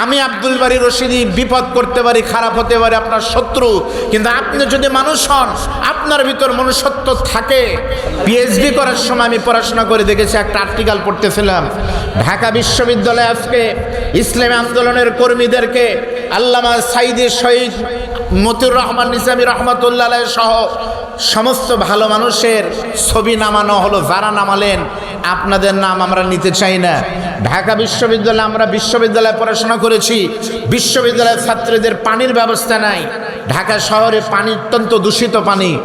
আমি আব্দুল বাড়ি রশিদি, বিপদ করতে পারি, খারাপ হতে পারে, আপনার শত্রু। কিন্তু আপনি যদি মানুষ হন, আপনার ভিতর মনুষ্যত্ব থাকে। পিএইচডি করার সময় আমি পড়াশোনা করে দেখেছি, একটা আর্টিকেল পড়তেছিলাম। ঢাকা বিশ্ববিদ্যালয়ে আজকে ইসলামী আন্দোলনের কর্মীদেরকে আল্লামা সাইদি শহীদ মতিউর রহমান নিজামী রহমতুল্লাহ সহ সমস্ত ভালো মানুষের ছবি নামানো হলো, যারা নামালেন, আপনাদের নাম আমরা নিতে চাই না। ঢাকা বিশ্ববিদ্যালয়ে আমরা বিশ্ববিদ্যালয়ে পড়াশোনা করেছি, বিশ্ববিদ্যালয়ের ছাত্রীদের পানির ব্যবস্থা নাই। ঢাকা শহরে পানি অত্যন্ত দূষিত পানি।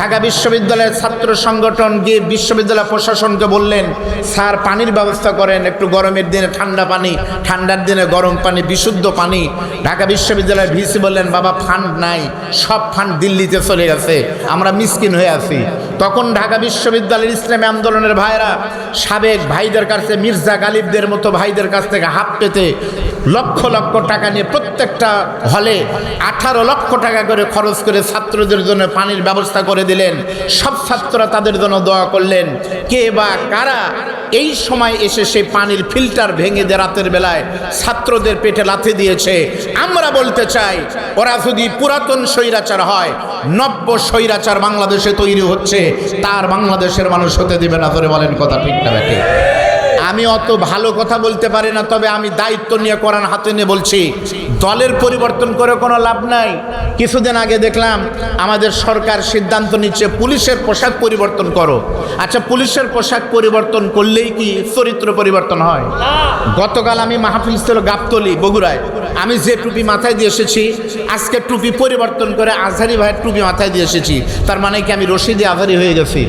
ঢাকা বিশ্ববিদ্যালয়ের ছাত্র সংগঠন গিয়ে বিশ্ববিদ্যালয় প্রশাসনকে বললেন, স্যার, পানির ব্যবস্থা করেন, একটু গরমের দিনে ঠান্ডা পানি, ঠান্ডার দিনে গরম পানি, বিশুদ্ধ পানি। ঢাকা বিশ্ববিদ্যালয়ের ভিসি বললেন, বাবা, ফান্ড নাই, সব ফান্ড দিল্লিতে চলে গেছে, আমরা মিসকিন হয়ে আছি। তখন ঢাকা বিশ্ববিদ্যালয়ের ইসলামী আন্দোলনের ভাইরা সাবেক ভাইদের কাছে মির্জা গালিবদের মতো ভাইদের কাছ থেকে হাত পেতে লক্ষ লক্ষ টাকা নিয়ে প্রত্যেকটা হলে আঠারো লক্ষ টাকা করে খরচ করে ছাত্রদের জন্য পানির ব্যবস্থা করে দিলেন। সব ছাত্ররা তাদের জন্য দোয়া করলেন। কে বা কারা এই সময় এসে সেই পানির ফিল্টার ভেঙে দিয়ে রাতের বেলায় ছাত্রদের পেটে লাথি দিয়েছে। আমরা বলতে চাই, ওরা যদি পুরাতন স্বৈরাচার হয়, নব্য স্বৈরাচার বাংলাদেশে তৈরি হচ্ছে। তার বাংলাদেশের মানুষ হতে দিবে না, ধরে বলেন কথা ঠিক না ব্যাটে আমি অত ভালো কথা বলতে পারি না, তবে আমি দায়িত্ব নিয়ে কোরআন হাতে নিয়ে বলছি, দলের পরিবর্তন করে কোনো লাভ নাই। কিছুদিন আগে দেখলাম আমাদের সরকার সিদ্ধান্ত নিচ্ছে পুলিশের পোশাক পরিবর্তন করো। আচ্ছা পুলিশের পোশাক পরিবর্তন করলেই কি চরিত্র পরিবর্তন হয়? গতকাল আমি মাহফিল ছিল গাবতলি, বগুড়ায়। আমি যে টুপি মাথায় দিয়ে এসেছি, আজকে টুপি পরিবর্তন করে আজহারি ভাইয়ের টুপি মাথায় দিয়ে এসেছি। তার মানে কি আমি রশিদে আজহারি হয়ে গেছি?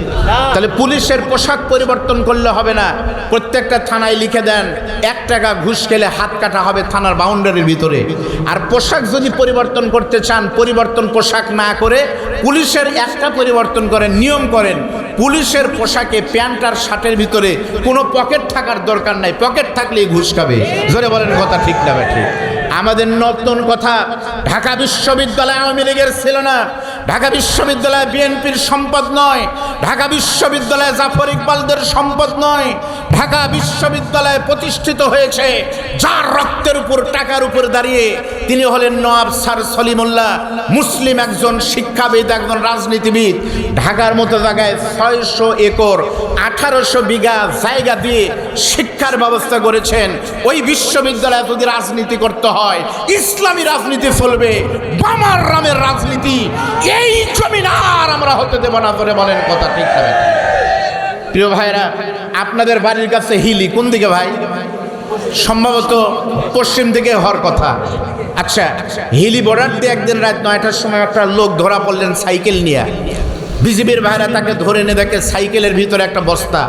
তাহলে পুলিশের পোশাক পরিবর্তন করলে হবে না। প্রত্যেকটা থানায় লিখে দেন, এক টাকা ঘুষ খেলে হাত কাটা হবে থানার বাউন্ডারির ভিতরে। আর পোশাক যদি পরিবর্তন করতে চান পরিবর্তন পোশাক না করে পুলিশের একটা পরিবর্তন করেন, নিয়ম করেন। পুলিশের পোশাকে প্যান্ট আর শার্টের ভিতরে কোনো পকেট থাকার দরকার নাই। পকেট থাকলেই ঘুষ খাবে। জোরে বলেন কথা ঠিক না ঠিক? আমাদের নতুন কথা, ঢাকা বিশ্ববিদ্যালয় আওয়ামী লীগের ছিল না। ঢাকা বিশ্ববিদ্যালয় বিএনপির সম্পদ নয়। ঢাকা বিশ্ববিদ্যালয় জাফর ইকবালদের সম্পদ নয়। ঢাকা বিশ্ববিদ্যালয়ে প্রতিষ্ঠিত হয়েছে। যার রক্তের উপর, টাকার উপর দাঁড়িয়ে তিনি হলেন নওয়াব স্যার সলিমুল্লাহ, মুসলিম একজন শিক্ষাবিদ, একজন রাজনীতিবিদ। ঢাকার মতো জায়গায় ছয়শো একর, আঠারোশো বিঘা জায়গা দিয়ে শিক্ষার ব্যবস্থা করেছেন। ওই বিশ্ববিদ্যালয়ে যদি রাজনীতি করতে হয়, ইসলামী রাজনীতি চলবে, বামার রামের রাজনীতি। এই জমিন আর আমরা হতে দেব না করে বলেন কথা ঠিক প্রিয় ভাইরা আপনাদের বাড়ির কাছে হিলি। কোন দিকে ভাই? সম্ভবত পশ্চিম দিকে হওয়ার কথা। আচ্ছা হিলি বর্ডার দিয়ে একদিন রাত নয়টার সময় একটা লোক ধরা পড়লেন সাইকেল নিয়ে। বিজিবির ভাইরা তাকে ধরে এনে দেখে সাইকেলের ভিতরে একটা বস্তা।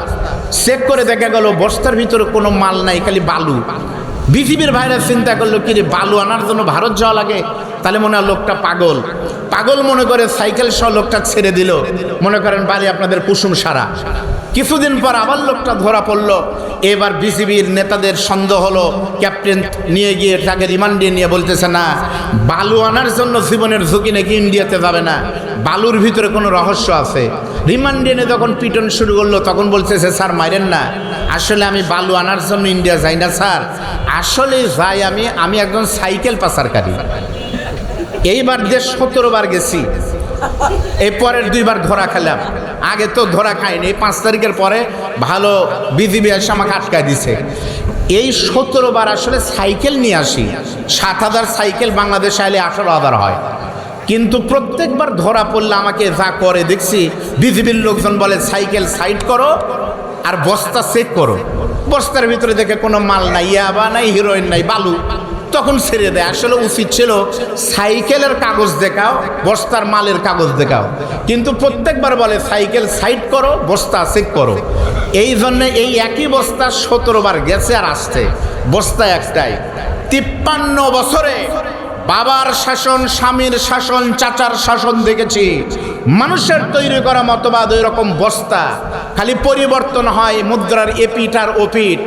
চেক করে দেখা গেল বস্তার ভিতরে কোনো মাল নাই, খালি বালু। বিজিবির ভাইরা চিন্তা করল কি বালু আনার জন্য ভারত যাওয়া লাগে? তাহলে মনে হয় লোকটা পাগল। পাগল মনে করে সাইকেল সহ লোকটা ছেড়ে দিল। মনে করেন, বাড়ি আপনাদের কুসুম সারা। কিছুদিন পর আবার লোকটা ধরা পড়ল। এবার বিসিবির নেতাদের সন্দেহ হলো, ক্যাপ্টেন নিয়ে গিয়ে তাকে রিমান্ডে নিয়ে বলতেছে, না, বালু আনার জন্য জীবনের ঝুঁকি নাকি ইন্ডিয়াতে যাবে না। বালুর ভিতরে কোনো রহস্য আছে। রিমান্ডে নিয়ে যখন পিটন শুরু করল, তখন বলতেছে, স্যার, মাইরেন না। আসলে আমি বালু আনার জন্য ইন্ডিয়া যাই না, স্যার। আসলে যাই আমি আমি একজন সাইকেল পাচারকারী। এইবার দেশ সতেরো বার গেছি এই পরের দুইবার ধরা খেলাম। আগে তো ধরা খাইনি, এই পাঁচ তারিখের পরে ভালো বিজিবি এসে আমাকে আটকায় দিছে। এই সতেরো বার আসলে সাইকেল নিয়ে আসি, সাত হাজার সাইকেল বাংলাদেশে আইলে আঠারো হাজার হয়। কিন্তু প্রত্যেকবার ধরা পড়লে আমাকে যা করে, দেখছি বিজিবির লোকজন বলে, সাইকেল সাইড করো আর বস্তা চেক করো। বস্তার ভিতরে দেখে কোনো মাল নাই, ইয়াবা নাই, হিরোইন নাই, বালু। তখন ছেড়ে দেয়। আসলে উচিত ছিল সাইকেলের কাগজ দেখাও, বস্তার মালের কাগজ দেখাও। কিন্তু প্রত্যেকবার বলে, সাইকেল সাইড করো, বস্তা চেক করো। এই জন্যে এই একই বস্তা সতেরো বার গেছে আর আসছে। বস্তা একটাই। তিপ্পান্ন বছরে বাবার শাসন, স্বামীর শাসন, চাচার শাসন দেখেছি। মানুষের তৈরি করা মতবাদ ওই রকম বস্তা। খালি পরিবর্তন হয় মুদ্রার এপিট আর ওপিট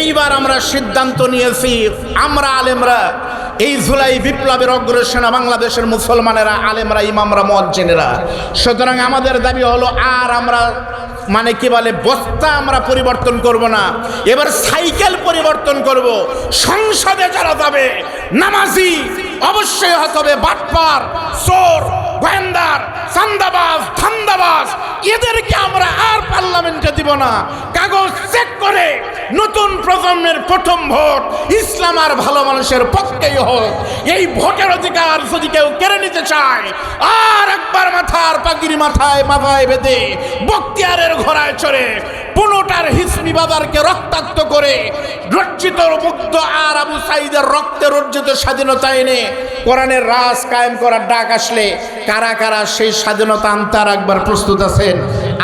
এইবার আমরা সিদ্ধান্ত নিয়েছি, আমরা আলেমরা, এই জুলাই বিপ্লবের অগ্রসেনা বাংলাদেশের মুসলমানেরা, আলেমরা, ইমামরা মজ্জেনেরা সুতরাং আমাদের দাবি হলো, আর আমরা মানে কি বলে, বস্তা আমরা পরিবর্তন করব না। এবার সাইকেল পরিবর্তন করব। সংসদে যারা যাবে, নামাজি, অবশ্যই হতে হবে, বাটপার, চোর গোয়েন্দার, চান্দাবাজ, ধান্দাবাজ, এদেরকে আমরা আর পার্লামেন্টে দিব না। কাগজ চেক করে নতুন প্রজন্মের প্রথম ভোট ইসলাম আর ভালো মানুষের পক্ষেই হোক। এই ভোটের অধিকার যদি কেউ কেড়ে নিতে চায়, আর একবার মাথার পাগিরি মাথায় মাথায় বেঁধে বক্তিয়ারের ঘোড়ায় চড়ে পুনোটার হিসমি বাজারকে রক্তাক্ত করে রঞ্জিত মুক্ত আর আবু সাইদের রক্তে রঞ্জিত স্বাধীনতা এনে কোরআনের রাজ কায়েম করার ডাক আসলে কারা কারা সেই স্বাধীনতা আনতে আর একবার প্রস্তুত আছেন?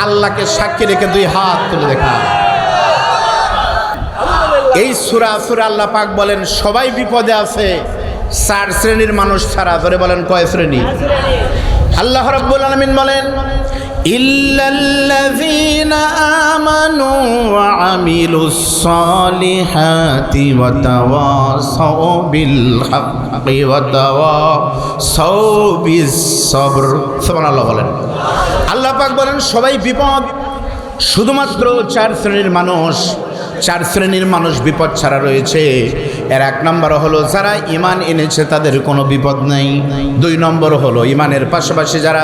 আল্লাহকে সাক্ষী রেখে দুই হাত তুলে দেখা। এই সুরা সুরা আল্লাহ পাক বলেন, সবাই বিপদে আছে, চার শ্রেণির মানুষ ছাড়া। ধরে বলেন কয় শ্রেণি? আল্লাহ রাব্বুল আলামিন বলেন ইল্লাল্লাযীনা الذين آمنوا وعملوا الصالحات وتواصوا بالحق বিল بالصبر سبحان الله বলেন। আল্লাহ পাক বলেন, সবাই বিপদ, শুধুমাত্র চার শ্রেণির মানুষ। চার শ্রেণির মানুষ বিপদ ছাড়া রয়েছে। এর এক নম্বর হলো, যারা ইমান এনেছে তাদের কোনো বিপদ নেই। দুই নম্বর হলো ইমানের পাশাপাশি যারা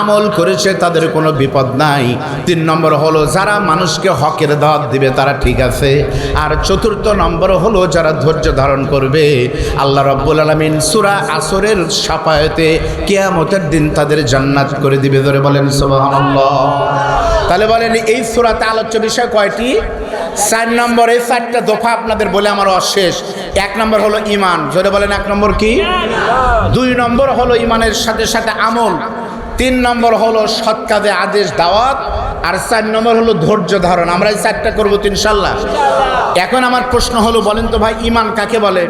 আমল করেছে তাদের কোনো বিপদ নাই। তিন নম্বর হলো, যারা মানুষকে হকের দাওয়াত দিবে তারা ঠিক আছে। আর চতুর্থ নম্বর হলো, যারা ধৈর্য ধারণ করবে। আল্লাহ রব্বুল আলমিন সুরা আসরের সাপায়তে কেয়ামতের দিন তাদের জান্নাত করে দিবে। ধরে বলেন সুবহানাল্লাহ। তাহলে বলেন, এই সুরাতে আলোচ্য বিষয় কয়টি? চার নম্বর এই চারটা দফা আপনাদের বলে আমার অশেষ। এক নম্বর হলো ইমান জোরে বলেন, এক নম্বর কি? দুই নম্বর হলো ইমানের সাথে সাথে আমল। তিন নম্বর হলো সৎ কাজে আদেশ দাওয়াত। আর চার নম্বর হলো ধৈর্য ধারণ। আমরা এই চারটা করব তিনশাল্লাহ এখন আমার প্রশ্ন হলো, বলেন তো ভাই ইমান কাকে বলে?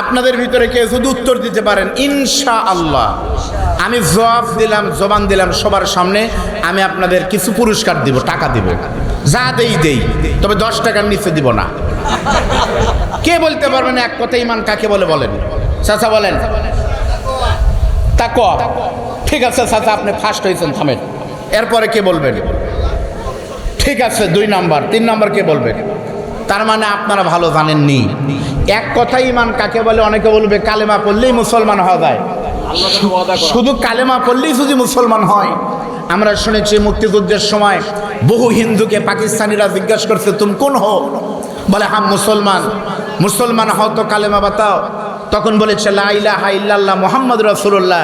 আপনাদের ভিতরে কেউ যদি উত্তর দিতে পারেন ইনশা আল্লাহ আমি জবাব দিলাম, জবান দিলাম সবার সামনে, আমি আপনাদের কিছু পুরস্কার দিব, টাকা দিব। যা দেই দেই। তবে দশ টাকার নিচে দিব না। কে বলতে পারবেন এক কথা, ইমান কাকে বলে বলেন? চাচা বলেন। তাকওয়া। ঠিক আছে চাচা, আপনি ফার্স্ট হয়েছেন, থামেন। এরপরে কে বলবেন? ঠিক আছে, দুই নাম্বার। তিন নাম্বার কে বলবেন তার মানে আপনারা ভালো জানেননি। এক কথাই ইমান কাকে বলে? অনেকে বলবে কালেমা পড়লেই মুসলমান হওয়া যায়। শুধু কালেমা পড়লেই যদি মুসলমান হয়। আমরা শুনেছি মুক্তিযুদ্ধের সময় বহু হিন্দুকে পাকিস্তানিরা জিজ্ঞাসা করছে, তুমি কোন হো বলে, হাম মুসলমান। মুসলমান হও তো কালেমা বাতাও। তখন বলেছে লাইলা ইল্লাল্লাহ মোহাম্মদ রসুল্লাহ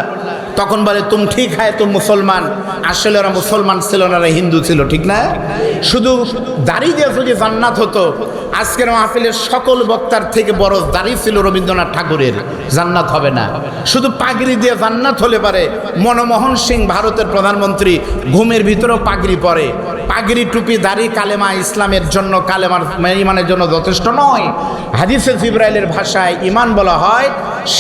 তখন বলে, তুম ঠিক হয় তুম মুসলমান। আসলে ওরা মুসলমান ছিল না হিন্দু ছিল, ঠিক না? শুধু দাঁড়িয়ে যদি জান্নাত হতো আজকের মাহফিলের সকল বক্তার থেকে বড় দাড়ি ছিল রবীন্দ্রনাথ ঠাকুরের। জান্নাত হবে না। শুধু পাগড়ি দিয়ে জান্নাত হলে পারে। মনমোহন সিং ভারতের প্রধানমন্ত্রী, ঘুমের ভিতরেও পাগড়ি পরে। পাগড়ি, টুপি, দাড়ি কালেমা ইসলামের জন্য, কালেমার ইমানের জন্য যথেষ্ট নয়। হাদিসে জিব্রাইলের ভাষায় ইমান বলা হয়,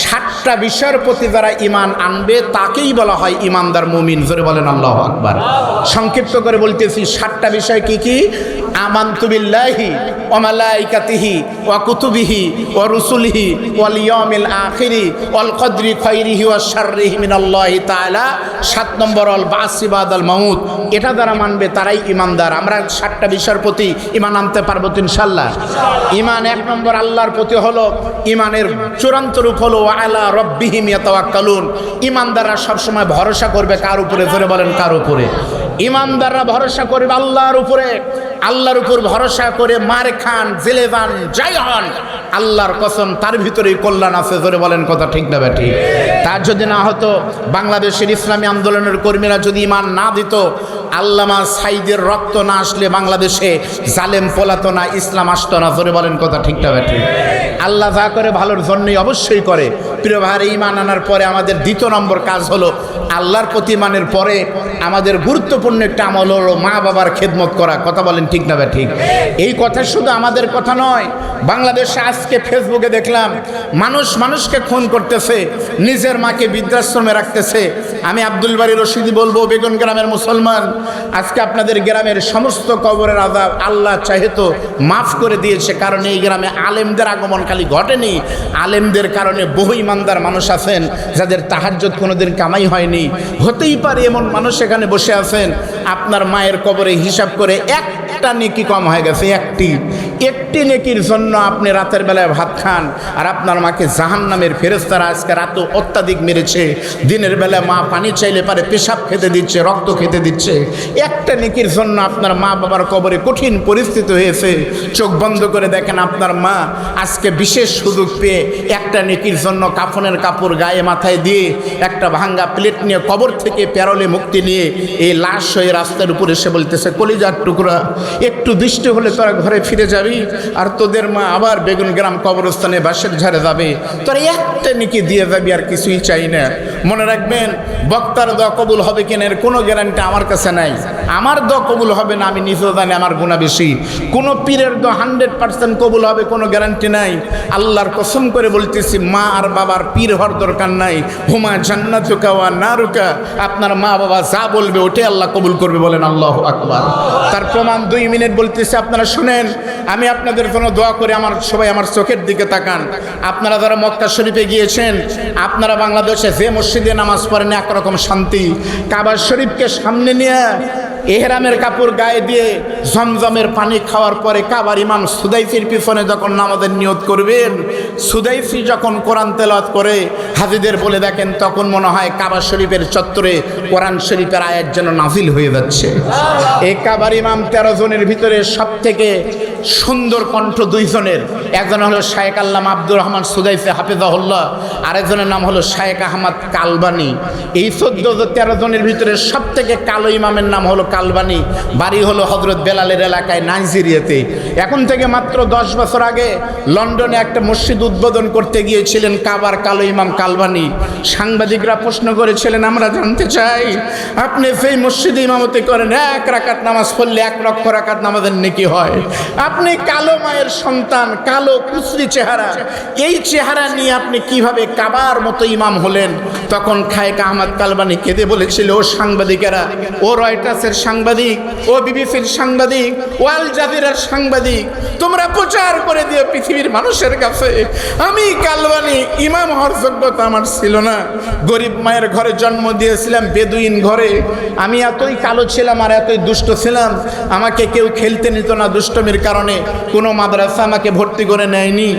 সাতটা বিষয়ের প্রতি যারা ইমান আনবে, তাকেই বলা হয় ইমানদার মুমিন। জোরে বলেন আল্লাহ আকবার। সংক্ষিপ্ত করে বলতেছি, সাতটা বিষয় কি কি? আমান্তুবিল্লাহি ওমালাইকাতিহি ওয়া কুতুবিহি ওয়া রুসুলিহি ওয়াল ইয়াউমিল আখিরি ওয়াল কদরি খাইরিহি ওয়া শাররিহি মিনাল্লাহি তাআলা। সাত নম্বর অল বাসিবাদ আল মাউত। এটা যারা মানবে তারাই ইমানদার আমরা ষাটটা বিষয়ের প্রতি ইমান আনতে পারব ইনশাল্লাহ ইমান এক নম্বর আল্লাহর প্রতি হলো ইমানের চূড়ান্ত রূপ হলো আলা রব্বিহিম ইয়াতাওয়াক্কালুন। ইমানদাররা সবসময় ভরসা করবে কার উপরে? ধরে বলেন কার উপরে? ইমানদাররা ভরসা করবে আল্লাহর উপরে। আল্লাহর উপর ভরসা করে মার খান, জেলে যান, যাই হন, আল্লাহর কসম, তার ভিতরেই কল্যাণ আছে ধরে বলেন কথা ঠিক না ঠিক তার যদি না হতো, বাংলাদেশের ইসলামী আন্দোলনের কর্মীরা যদি ইমান না দিত, আল্লামা সাইদের রক্ত না আসলে বাংলাদেশে জালেম পোলাতো না ইসলাম আসতো না ধরে বলেন কথা ঠিক না ঠিক আল্লাহ যা করে ভালোর জন্যই অবশ্যই করে। প্রিয় ভাইয়ের ইমান আনার পরে আমাদের দ্বিতীয় নম্বর কাজ হলো আল্লাহর প্রতি ইমানের পরে আমাদের গুরুত্বপূর্ণ একটা আমল হলো মা বাবার খেদমত করা। কথা বলেন ঠিক না ঠিক? এই কথা শুধু আমাদের কথা নয়, বাংলাদেশে আজকে ফেসবুকে দেখলাম, মানুষ মানুষকে খুন করতেছে, নিজের মাকে বৃদ্ধাশ্রমে রাখতেছে। আমি আব্দুল বাড়ি রশিদি বলব বেগুন গ্রামের মুসলমান, আজকে আপনাদের গ্রামের সমস্ত কবরের আজাব আল্লাহ চাহেতো মাফ করে দিয়েছে, কারণ এই গ্রামে আলেমদের আগমন খালি ঘটেনি। আলেমদের কারণে বহু ইমানদার মানুষ আছেন, যাদের তাহাজ্জত কোনোদিন কামাই হয়নি। হতেই পারে এমন মানুষ এখানে বসে আছেন। আপনার মায়ের কবরে হিসাব করে একটা নেকি কম হয়ে গেছে, একটি। একটি নেকির জন্য আপনি রাতের বেলায় ভাত খান, আর আপনার মাকে জাহান নামের ফেরেস্তারা আজকে রাত অত্যাধিক মেরেছে। দিনের বেলায় মা পানি চাইলে পারে, পেশাব খেতে দিচ্ছে, রক্ত খেতে দিচ্ছে। একটা নেকির জন্য আপনার মা বাবার কবরে কঠিন পরিস্থিতি হয়েছে। চোখ বন্ধ করে দেখেন আপনার মা আজকে বিশেষ সুযোগ পেয়ে একটা নেকির জন্য কাফনের কাপড় গায়ে মাথায় দিয়ে একটা ভাঙ্গা প্লেট নিয়ে কবর থেকে প্যারলে মুক্তি নিয়ে এই লাশ হয়ে রাস্তার উপরে এসে বলতেছে, কলিজার টুকরা, একটু বৃষ্টি হলে তোরা ঘরে ফিরে যাবি, আর তোদের মা আবার বেগুন গ্রাম কবরস্থানে বাসের ঝাড়ে যাবে। তোরা একটা নেকি দিয়ে যাবি আর কিছুই চাই না। মনে রাখবেন, বক্তার দোয়া কবুল হবে কিনা এর কোনো গ্যারান্টি আমার কাছে নাই। আমার দোয়া কবুল হবে না, আমি নিজেও জানি আমার গুণা বেশি। কোনো পীরের দোয়া হান্ড্রেড পার্সেন্ট কবুল হবে, কোনো গ্যারান্টি নাই। আল্লাহর কসম করে বলতেছি, মা আর বাবার পীর হওয়ার দরকার নাই। হুমা জান্নাত ওয়া না রুকা আপনার মা বাবা যা বলবে, ওটাই আল্লাহ কবুল করবে। বলেন আল্লাহ আকবার। তার প্রমাণ দুই মিনিট বলতেছে, আপনারা শুনেন, আমি আপনাদের জন্য দোয়া করে, আমার সবাই আমার চোখের দিকে তাকান। আপনারা যারা মক্কা শরীফে গিয়েছেন, আপনারা বাংলাদেশে যে মসজিদে নামাজ পড়েন, একরকম শান্তি। কাবার শরীফকে সামনে নিয়ে এহরামের কাপড় গায়ে দিয়ে জমজমের পানি খাওয়ার পরে কাবার ইমাম সুদাইফির পিছনে যখন নামাজের নিয়ত করবেন সুদাইফি যখন কোরআন তেলাওয়াত করে, হাজিদের বলে দেখেন, তখন মনে হয় কাবা শরীফের চত্বরে কোরআন শরীফের আয়ের যেন নাজিল হয়ে যাচ্ছে। এই কাবার ইমাম তেরো জনের ভিতরে সব থেকে সুন্দর কণ্ঠ দুইজনের। একজন হলো শায়েক আল্লাম আব্দুর রহমান সুদাইফে হাফিজাহুল্লাহ, আরেকজনের নাম হলো শায়েক আহমদ কালবানি। এই চোদ্দ তেরো জনের ভিতরে সব থেকে কালো ইমামের নাম হলো কালবানি, বাড়ি হলো হজরত বেলালের এলাকায় নাইজেরিয়াতে। এখন থেকে মাত্র দশ বছর আগে লন্ডনে একটা মসজিদ উদ্বোধন করতে গিয়েছিলেন কাবার কালো ইমাম কালবানি। সাংবাদিকরা প্রশ্ন করেছিলেন, আমরা জানতে চাই, আপনি সেই মসজিদে ইমামতি করেন, এক রাকাত নামাজ পড়লে এক লক্ষ রাকাত নামাজের নেকি হয়? আপনি কালো মায়ের সন্তান, কালো কুচরি চেহারা, এই চেহারা নিয়ে আপনি কীভাবে কাবার মতো ইমাম হলেন? তখন খায়েক আহমদ কালবানি কেঁদে বলেছিল, ও সাংবাদিকেরা, ও রয়টাসের সাংবাদিক ও বিবিসির সাংবাদিক ও আল জাজিরার সাংবাদিক, তোমরা প্রচার করে দিও পৃথিবীর মানুষের কাছে। আমি কালবানি ইমাম হওয়ার আমার ছিল না। গরিব মায়ের ঘরে জন্ম দিয়েছিলাম, বেদুইন ঘরে। আমি এতই কালো ছিলাম আর এতই দুষ্ট ছিলাম। আমাকে কেউ খেলতে নিত না দুষ্টমির কারণে। কোনো মাদ্রাসা আমাকে ভর্তি করে নেয়নি।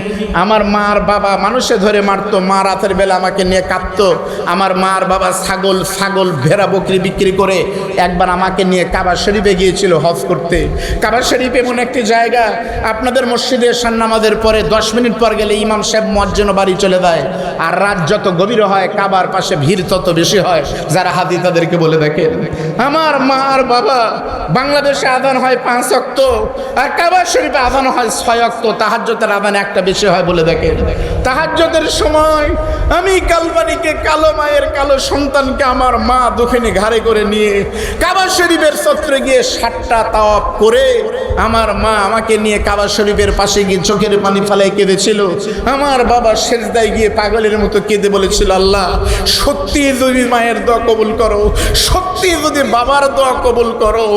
আমার মার বাবা মানুষে ধরে মারতো, মা রাতের বেলা আমাকে নিয়ে কাঁদতো। আমার মার বাবা ছাগল ছাগল ভেড়া বকরি বিক্রি করে একবার আমাকে নিয়ে কাবা শরীফে গিয়েছিল হজ করতে। কাবা শরীফ এমন একটি জায়গা, আপনাদের মসজিদে এসান নামাজের পরে দশ মিনিট পর গেলে ইমাম সাহেব মজ্জেন বাড়ি চলে যায়। আর রাত যত গভীর হয়, কাবার পাশে ভিড় তত বেশি হয়। যারা হাদি তাদেরকে বলে দেখেন। আমার মা আর বাবা বাংলাদেশে আদান হয় পাঁচ অক্ত আর কাবার শরীফে আদান হয় ছয় অক্ত তাহাজ্যতের আদান একটা বেশি হয় বলে দেখেন। তাহাজ্যতের সময় আমি কালবানিকে কালো মায়ের কালো সন্তানকে আমার মা দুখানি ঘাড়ে করে নিয়ে কাবা শরীফের সত্রে গিয়ে সাতটা তাওয়াপ করে আমার মা আমাকে নিয়ে কাবা শরীফের পাশে গিয়ে চোখের পানি ফালাই কেঁদেছিল। আমার বাবা শেষদায় গিয়ে পাগলের মতো কেঁদে বলেছিল, আল্লাহ, সত্যি যদি মায়ের দোয়া কবুল করো, সত্যি যদি বাবার দোয়া কবুল করো,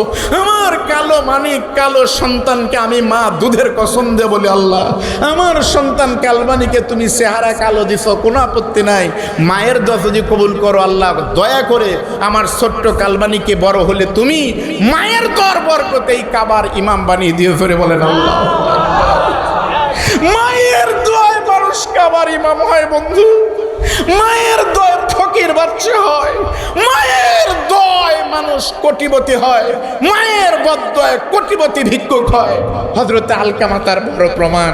আমার কালো মানিক, কালো সন্তানকে আমি মা দুধের কসম দে বলে, আল্লাহ, আমার সন্তান কালবানিকে তুমি চেহারা কালো দিছ, কোনো আপত্তি নাই। মায়ের দোয়া যদি কবুল করো, আল্লাহ, দয়া করে আমার ছোট্ট কালবানিকে বড় হলে তুমি মায়ের দর বরকতে এই কাবার ইমাম বানিয়ে দিয়ে ধরে বলেন আল্লাহ। মায়ের দোয়ায় মানুষ কাবার ইমাম হয়, বন্ধু। মায়ের দয় ফকির বাচ্চা হয়। মায়ের দয় মানুষ কোটিপতি হয়। মায়ের বদয় কোটিপতি ভিক্ষুক হয়। হজরত আলকামাতার বড় প্রমাণ।